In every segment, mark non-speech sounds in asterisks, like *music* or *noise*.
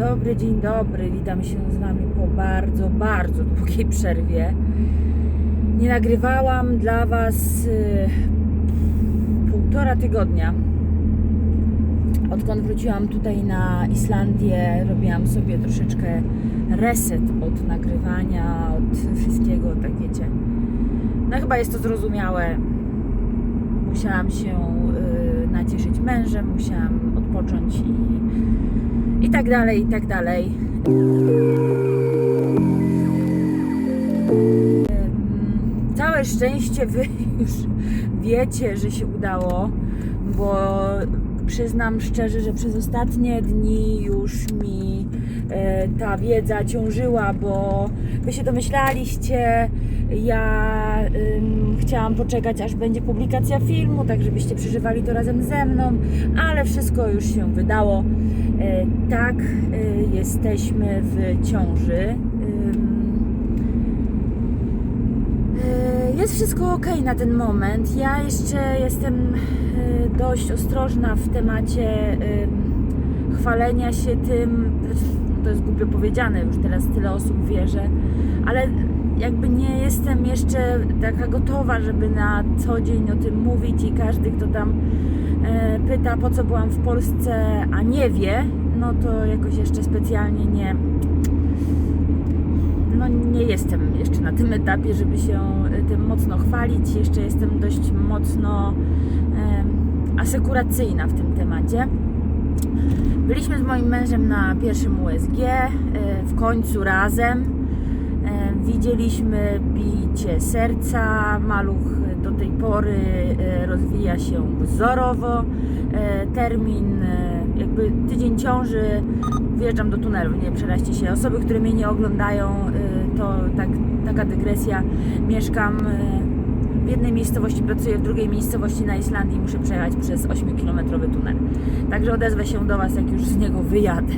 dobry, dzień dobry. Witam się z Wami po bardzo, bardzo długiej przerwie. Nie nagrywałam dla Was y, półtora tygodnia. Odkąd wróciłam tutaj na Islandię, robiłam sobie troszeczkę reset od nagrywania, od wszystkiego, tak wiecie. No chyba jest to zrozumiałe. Musiałam się y, nacieszyć mężem, musiałam odpocząć i, i tak dalej, i tak dalej. Całe szczęście Wy już wiecie, że się udało, bo przyznam szczerze, że przez ostatnie dni już mi ta wiedza ciążyła, bo Wy się domyślaliście, ja chciałam poczekać, aż będzie publikacja filmu, tak żebyście przeżywali to razem ze mną, ale wszystko już się wydało. E, tak, e, jesteśmy w ciąży. E, Jest wszystko ok na ten moment. Ja jeszcze jestem e, dość ostrożna w temacie em, chwalenia się tym. To jest głupio powiedziane, już teraz tyle osób wie, że. Ale jakby nie jestem jeszcze taka gotowa, żeby na co dzień o tym mówić i każdy, kto tam e, pyta, po co byłam w Polsce, a nie wie, no to jakoś jeszcze specjalnie nie, no nie jestem jeszcze na tym etapie, żeby się y, tym mocno chwalić. Jeszcze jestem dość mocno em, asekuracyjna w tym temacie. Byliśmy z moim mężem na pierwszym USG, y, w końcu razem. E, Widzieliśmy bicie serca. Maluch do tej pory y, rozwija się wzorowo. E, Termin, jakby tydzień ciąży, wjeżdżam do tunelu, nie przeraźcie się. Osoby, które mnie nie oglądają, to tak, taka dygresja. Mieszkam jednej miejscowości, pracuję w drugiej miejscowości na Islandii muszę przejechać przez 8-kilometrowy tunel. Także odezwę się do Was, jak już z niego wyjadę.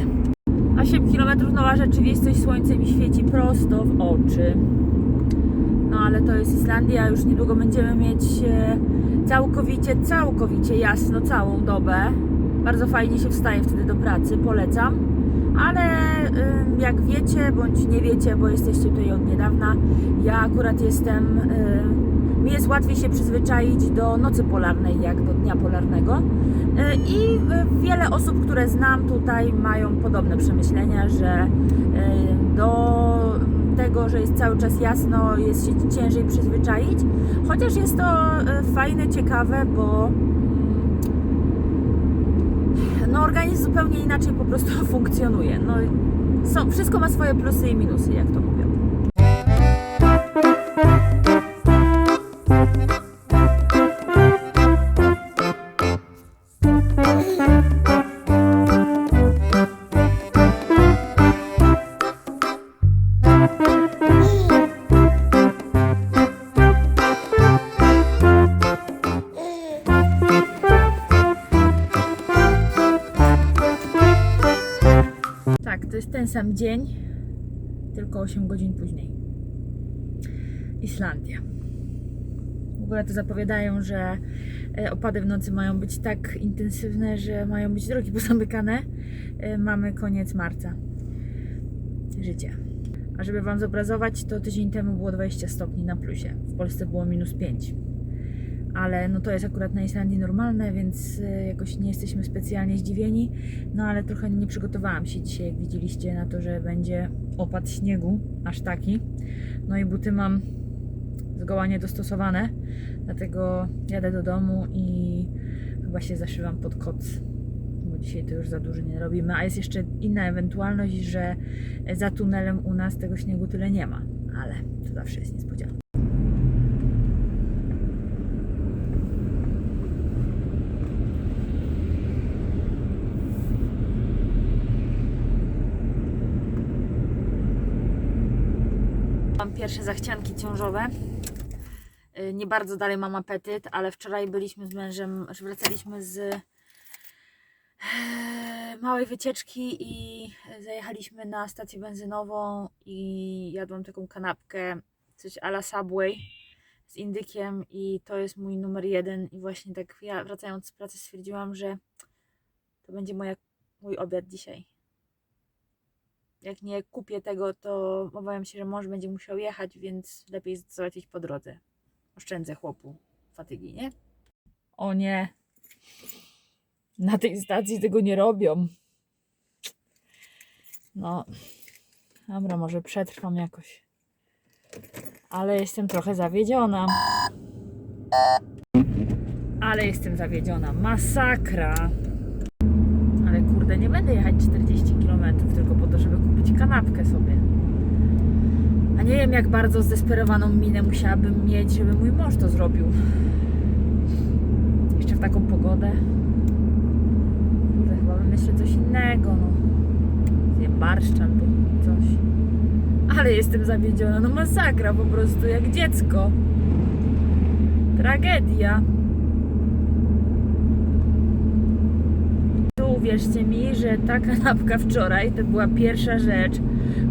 8 km nowa rzeczywistość, słońce mi świeci prosto w oczy. No ale to jest Islandia, już niedługo będziemy mieć e, całkowicie, całkowicie jasno całą dobę. Bardzo fajnie się wstaje wtedy do pracy, polecam. Ale ym, jak wiecie, bądź nie wiecie, bo jesteście tutaj od niedawna, ja akurat jestem, ym, mi jest łatwiej się przyzwyczaić do nocy polarnej jak do dnia polarnego. Y, I y, wiele osób, które znam tutaj mają podobne przemyślenia, że y, do tego, że jest cały czas jasno, jest się ciężej przyzwyczaić. Chociaż jest to fajne, ciekawe, bo no organizm zupełnie inaczej po prostu *laughs* funkcjonuje. No, są, wszystko ma swoje plusy i minusy, jak to mówią. Tak, to jest ten sam dzień, tylko 8 godzin później. Islandia. W ogóle to zapowiadają, że e, opady w nocy mają być tak intensywne, że mają być drogi *laughs* pozamykane. E, Mamy koniec marca. Życie. A żeby Wam zobrazować, to tydzień temu było 20 stopni na plusie. W Polsce było minus 5 ale no to jest akurat na Islandii normalne, więc e, jakoś nie jesteśmy specjalnie zdziwieni. No ale trochę nie przygotowałam się dzisiaj, jak widzieliście, na to, że będzie opad śniegu, aż taki. No i buty mam zgoła niedostosowane, dlatego jadę do domu i chyba się zaszywam pod koc, bo dzisiaj to już za dużo nie robimy. A jest jeszcze inna ewentualność, że za tunelem u nas tego śniegu tyle nie ma, ale to zawsze jest niespodzianka. Mam pierwsze zachcianki ciążowe. Y, Nie bardzo dalej mam apetyt, ale wczoraj byliśmy z mężem, że wracaliśmy z e, małej wycieczki i zajechaliśmy na stację benzynową i jadłam taką kanapkę, coś a la Subway z indykiem i to jest mój numer jeden i właśnie tak ja wracając z pracy stwierdziłam, że to będzie moja, mój obiad dzisiaj. Jak nie kupię tego, to obawiam się, że mąż będzie musiał jechać, więc lepiej załatwić po drodze. Oszczędzę chłopu fatygi, nie? O nie. Na tej stacji tego nie robią. No, dobra, może przetrwam jakoś. Ale jestem trochę zawiedziona. Ale jestem zawiedziona. Masakra. Kurde, nie będę jechać 40 km tylko po to, żeby kupić kanapkę sobie. A nie wiem, jak bardzo zdesperowaną minę musiałabym mieć, żeby mój mąż to zrobił. Jeszcze w taką pogodę. Kurde, chyba wymyślę coś innego, no. Zje barszcz albo coś. Ale jestem zawiedziona, no masakra po prostu, jak dziecko. Tragedia. Uwierzcie mi, że ta kanapka wczoraj to była pierwsza rzecz,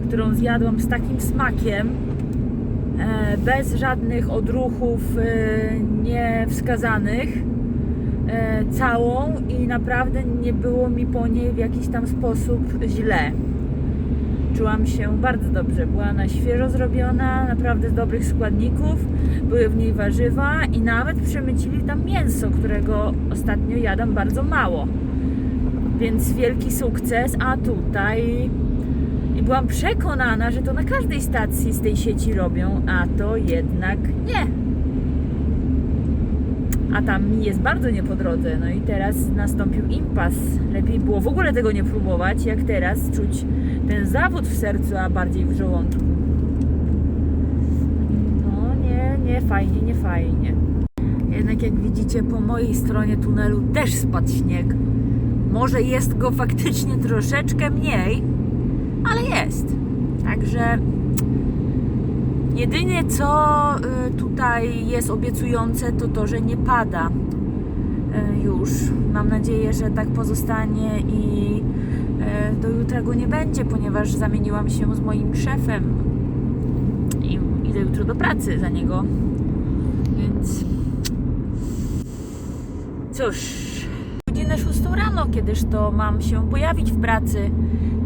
którą zjadłam z takim smakiem, e, bez żadnych odruchów e, niewskazanych, e, całą i naprawdę nie było mi po niej w jakiś tam sposób źle. Czułam się bardzo dobrze. Była na świeżo zrobiona, naprawdę z dobrych składników. Były w niej warzywa i nawet przemycili tam mięso, którego ostatnio jadam bardzo mało. Więc wielki sukces, a tutaj i byłam przekonana, że to na każdej stacji z tej sieci robią, a to jednak nie. A tam mi jest bardzo nie po drodze. No i teraz nastąpił impas. Lepiej było w ogóle tego nie próbować, jak teraz czuć ten zawód w sercu, a bardziej w żołądku. No nie, nie fajnie, nie fajnie. Jednak jak widzicie, po mojej stronie tunelu też spadł śnieg. Może jest go faktycznie troszeczkę mniej, ale jest. Także jedynie co y, tutaj jest obiecujące, to to, że nie pada y, już. Mam nadzieję, że tak pozostanie i y, do jutra go nie będzie, ponieważ zamieniłam się z moim szefem i idę jutro do pracy za niego. Więc cóż, godzinę 6 rano, kiedyż to mam się pojawić w pracy.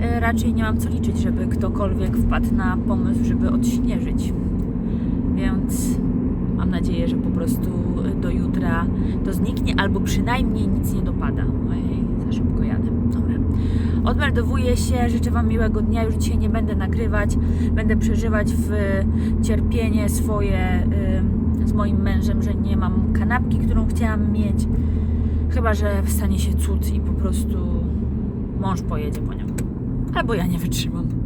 E, Raczej nie mam co liczyć, żeby ktokolwiek wpadł na pomysł, żeby odśnieżyć. Więc mam nadzieję, że po prostu do jutra to zniknie, albo przynajmniej nic nie dopada. Ojej, za szybko jadę. Dobra. Odmeldowuję się, życzę Wam miłego dnia. Już dzisiaj nie będę nagrywać. Będę przeżywać w cierpienie swoje z moim mężem, że nie mam kanapki, którą chciałam mieć. Chyba, że stanie się cud i po prostu mąż pojedzie po nią. Albo ja nie wytrzymam.